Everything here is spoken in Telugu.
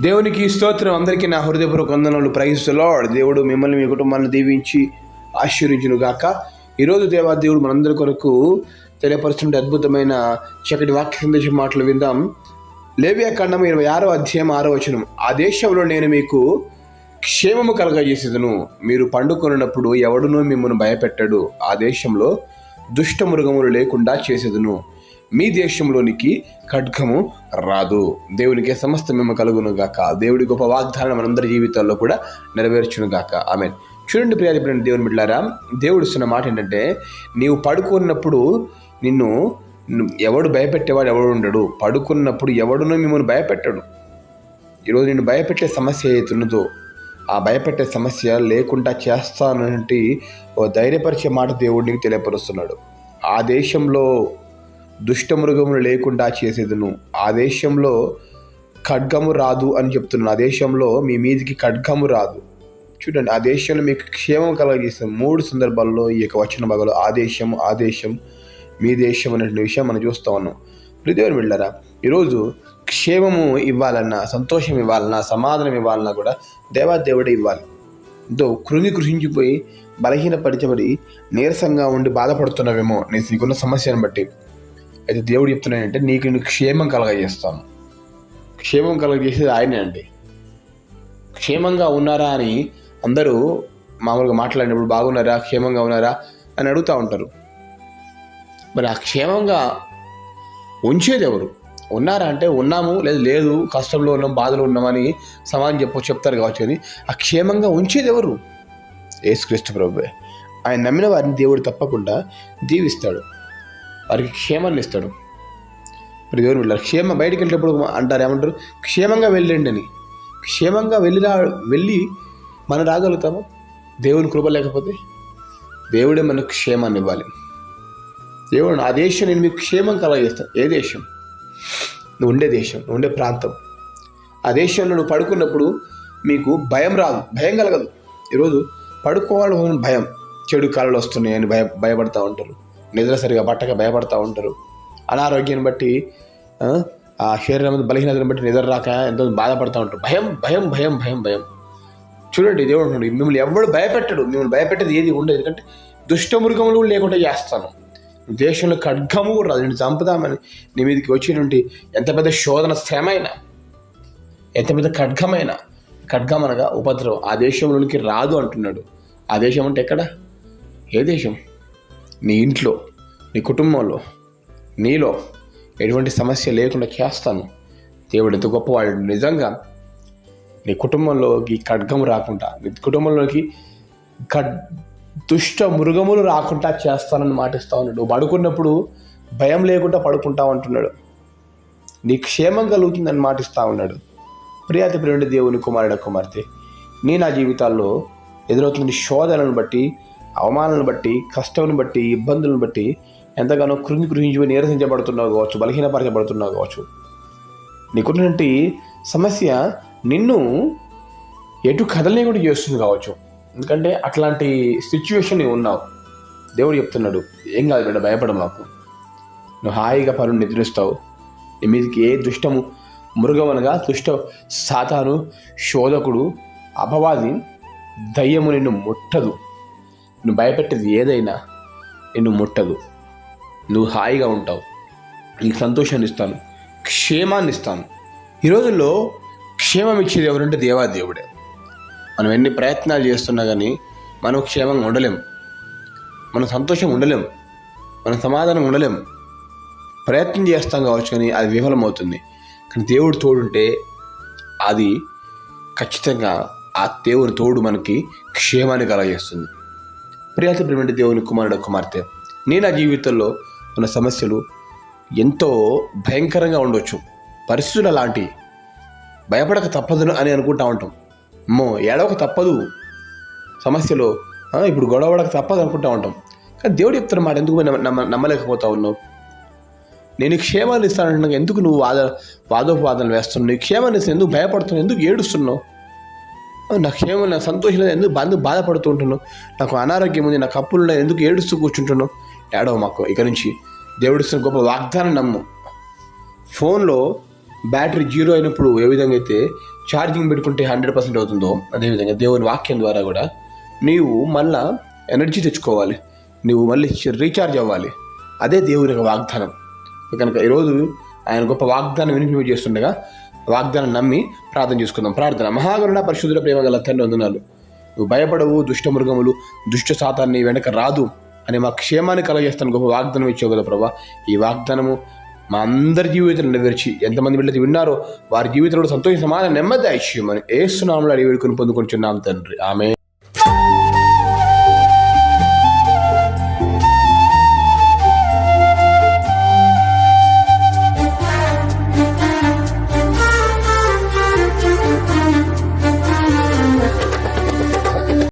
దేవునికి స్తోత్రం. అందరికీ నా హృదయపూర్వక వందనలు. ప్రయిస్తున్నాడు దేవుడు మిమ్మల్ని మీ కుటుంబాన్ని దీవించి ఆశీర్వించును గాక ఈరోజు దేవా దేవుడు మనందరి కొరకు తెలియపరుస్తుంటే అద్భుతమైన చక్కటి వాక్య సందేశం మాటలు విందాం. లేవియా ఖండం ఇరవై ఆరో అధ్యాయం ఆరో వచనం. ఆ దేశంలో నేను మీకు క్షేమము కలగజేసేదను. మీరు పండుకొనినప్పుడు ఎవడునూ మిమ్మల్ని భయపెట్టడు. ఆ దేశంలో దుష్ట మృగములు లేకుండా చేసేదను. మీ దేశంలోనికి ఖడ్గము రాదు. దేవునికి సమస్త మేము కలుగును గాక. దేవుడి గొప్ప వాగ్దానం మనందరి జీవితాల్లో కూడా నెరవేర్చును గాక. ఆమె చూడండి ప్రియాధిపడిన దేవుని బిడ్డారా దేవుడు ఇస్తున్న మాట ఏంటంటే నీవు పడుకున్నప్పుడు నిన్ను ఎవడు భయపెట్టేవాడు ఎవడు ఉండడు. పడుకున్నప్పుడు ఎవడునో మిమ్మల్ని భయపెట్టడు. ఈరోజు నేను భయపెట్టే సమస్య ఏతున్నదో ఆ భయపెట్టే సమస్య లేకుండా చేస్తానంటే ఓ ధైర్యపరిచే మాట దేవుడికి తెలియపరుస్తున్నాడు. ఆ దేశంలో దుష్టమృగములు లేకుండా చేసేదును. ఆ దేశంలో ఖడ్గము రాదు అని చెప్తున్నాను. ఆ దేశంలో మీ మీదికి ఖడ్గము రాదు. చూడండి ఆ దేశంలో మీకు క్షేమం కలగజేసిన మూడు సందర్భాల్లో ఈ యొక్క వచ్చిన భాగంలో ఆ దేశం ఆ దేశం మీ దేశం అనే విషయం మనం చూస్తూ ఉన్నాం. హృదయం వెళ్ళారా ఈరోజు క్షేమము ఇవ్వాలన్నా సంతోషం ఇవ్వాలన్నా సమాధానం ఇవ్వాలన్నా కూడా దేవాదేవుడే ఇవ్వాలి. ఎంతో కృంగి కృషించిపోయి బలహీనపరచబడి నీరసంగా ఉండి బాధపడుతున్నావేమో నీ నీకున్న సమస్యను బట్టి అయితే దేవుడు చెప్తున్నాడంటే నీకు నేను క్షేమం కలగజేస్తాను. క్షేమం కలగజేసేది ఆయనే అండి. క్షేమంగా ఉన్నారా అని అందరూ మామూలుగా మాట్లాడినప్పుడు బాగున్నారా క్షేమంగా ఉన్నారా అని అడుగుతూ ఉంటారు. మరి ఆ క్షేమంగా ఉంచేది ఎవరు? ఉన్నారా అంటే ఉన్నాము లేదు లేదు కష్టంలో ఉన్నాం బాధలో ఉన్నామని సమాజం చెప్పు చెప్తారు కావచ్చు అని ఆ క్షేమంగా ఉంచేది ఎవరు? యేసుక్రీస్తు ప్రభువే. ఆయన నమ్మిన వారిని దేవుడు తప్పకుండా దీవిస్తాడు. వారికి క్షేమాన్ని ఇస్తాడు. ఇప్పుడు దేవుని వెళ్ళారు. క్షేమ బయటికి వెళ్ళేటప్పుడు అంటారు ఏమంటారు? క్షేమంగా వెళ్ళండి అని. క్షేమంగా వెళ్ళి రా వెళ్ళి మనం రాగలుగుతాము? దేవుని కృప లేకపోతే దేవుడే మనకు క్షేమాన్ని ఇవ్వాలి. దేవుడు ఆ దేశం నేను మీకు క్షేమం కలగజేస్తాను. ఏ దేశం? నువ్వు ఉండే దేశం నువ్వు ఉండే ప్రాంతం. ఆ దేశంలో నువ్వు పడుకున్నప్పుడు మీకు భయం రాదు భయం కలగదు. ఈరోజు పడుకోవాలని భయం చెడు కళలు వస్తున్నాయని భయ భయపడతా ఉంటారు. నిద్ర సరిగా పట్టక భయపడతా ఉంటారు. అనారోగ్యాన్ని బట్టి ఆ, శరీరం మీద బలహీనతను బట్టి నిద్ర రాక ఎంతో బాధపడుతూ ఉంటారు. భయం భయం భయం భయం భయం. చూడండి దేవుడు అంటున్నాడు, మిమ్మల్ని ఎవడు భయపెట్టడు మిమ్మల్ని భయపెట్టేది ఏది ఉండదు. ఎందుకంటే దుష్టమృగములు కూడా లేకుండా చేస్తాను. దేశంలో ఖడ్గము కూడా రాదు. నేను చంపుదామని నీ మీదకి వచ్చినటువంటి ఎంత పెద్ద శోధన శ్రమైనా ఎంత పెద్ద ఖడ్గమైన ఖడ్గం అనగా ఉపద్రవం. ఆ దేశంలోనికి రాదు అంటున్నాడు. ఆ దేశం అంటే ఎక్కడ? ఏ దేశం? నీ ఇంట్లో నీ కుటుంబంలో నీలో ఎటువంటి సమస్య లేకుండా చేస్తాను. దేవుడు ఎంత గొప్పవాడు. నిజంగా నీ కుటుంబంలోకి ఖడ్గం రాకుండా నీ కుటుంబంలోకి ఖడ్ దుష్ట మృగములు రాకుండా చేస్తానని మాటిస్తూ ఉన్నాడు. పడుకున్నప్పుడు భయం లేకుండా పడుకుంటా ఉంటున్నాడు. నీ క్షేమం కలుగుతుందని మాటిస్తూ ఉన్నాడు. ప్రియాతి ప్రియుడి దేవుని కుమారుడ కుమార్తె నీ నా జీవితాల్లో ఎదురవుతున్న శోధనలను బట్టి అవమానాలను బట్టి కష్టంను బట్టి ఇబ్బందులను బట్టి ఎంతగానో కృంగి కృంగిపోయి నీరసించబడుతున్నావు కావచ్చు బలహీనపరచబడుతున్నావు కావచ్చు. నీకున్నటువంటి సమస్య నిన్ను ఎటు కదలనీయకుండా చేస్తుంది కావచ్చు. ఎందుకంటే అట్లాంటి సిచ్యువేషన్ నీవు ఉన్నావు. దేవుడు చెప్తున్నాడు ఏం కాదు బిడ్డ భయపడ మాకు నువ్వు హాయిగా పనులు నిద్రిస్తావు. నీ మీదకి ఏ దుష్టము మృగమనగా దుష్ట సాతాను శోధకుడు అపవాది దయ్యము నిన్ను ముట్టదు. నువ్వు భయపెట్టేది ఏదైనా నిన్ను ముట్టదు. నువ్వు హాయిగా ఉంటావు. నీకు సంతోషాన్ని ఇస్తాను. క్షేమాన్ని ఇస్తాను. ఈ రోజుల్లో క్షేమం ఇచ్చేది ఎవరంటే దేవాదేవుడే. మనం ఎన్ని ప్రయత్నాలు చేస్తున్నా కానీ మనం క్షేమంగా ఉండలేం. మనం సంతోషం ఉండలేం. మనం సమాధానం ఉండలేం. ప్రయత్నం చేస్తాం కావచ్చు కానీ అది విఫలమవుతుంది. కానీ దేవుడు తోడుంటే అది ఖచ్చితంగా ఆ దేవుని తోడు మనకి క్షేమాన్ని కలగజేస్తుంది. ప్రియాత ప్రేమంటే దేవుని కుమారుడు కుమార్తె. నేను నా జీవితంలో ఉన్న సమస్యలు ఎంతో భయంకరంగా ఉండొచ్చు. పరిస్థితులు అలాంటివి భయపడక తప్పదు అని అనుకుంటా ఉంటాం. అమ్మో ఏడవక తప్పదు. సమస్యలో ఇప్పుడు గొడవడక తప్పదు అనుకుంటా ఉంటాం. కానీ దేవుడు చెప్తున్న మాట ఎందుకు నమ్మ నమ్మలేకపోతా ఉన్నావు? నేను క్షేమాన్ని ఇస్తానంటున్నా ఎందుకు నువ్వు వాద వాదోపవాదనలు వేస్తున్నావు? నీ క్షేమాన్ని ఇస్తాను. ఎందుకు భయపడుతున్నావు? ఎందుకు ఏడుస్తున్నావు? నా క్షేమం నా సంతోషం లేదు ఎందుకు బాధ బాధపడుతూ ఉంటున్నావు నాకు అనారోగ్యం ఉంది నాకు అప్పులు ఉన్నాయి ఎందుకు ఏడుస్తూ కూర్చుంటున్నావు? ఏడవ మాకు ఇక నుంచి దేవుడిస్తున్న గొప్ప వాగ్దానం నమ్ము. ఫోన్లో బ్యాటరీ జీరో అయినప్పుడు ఏ విధంగా అయితే ఛార్జింగ్ పెట్టుకుంటే హండ్రెడ్ పర్సెంట్ అవుతుందో అదేవిధంగా దేవుని వాక్యం ద్వారా కూడా నీవు మళ్ళా ఎనర్జీ తెచ్చుకోవాలి. నువ్వు మళ్ళీ రీఛార్జ్ అవ్వాలి. అదే దేవుని యొక్క వాగ్దానం. కనుక ఈరోజు ఆయన గొప్ప వాగ్దానం వినిపింప చేస్తుండగా వాగ్దానం నమ్మి ప్రార్థన చేసుకుందాం. ప్రార్థన. మహాగరుణ పరిశుద్ధుల ప్రేమ గల తండ్రి వందనాలు. నువ్వు భయపడవు దుష్ట మృగములు దుష్ట శాతాన్ని వెనక రాదు అని మా క్షేమాన్ని కలగజేస్తాను. గొప్ప వాగ్దానం ఇచ్చావు కదా ప్రభా. ఈ వాగ్దానము మా అందరి జీవితంలో నెరవేర్చి ఎంతమంది బిడ్డలు విన్నారో వారి జీవితంలో సంతోష సమాధానం నెమ్మది ఐశ్వర్యం అని ఏసునామలు అడిగి వేడుకొని పొందుకొని చున్నాం తండ్రి. ఆమె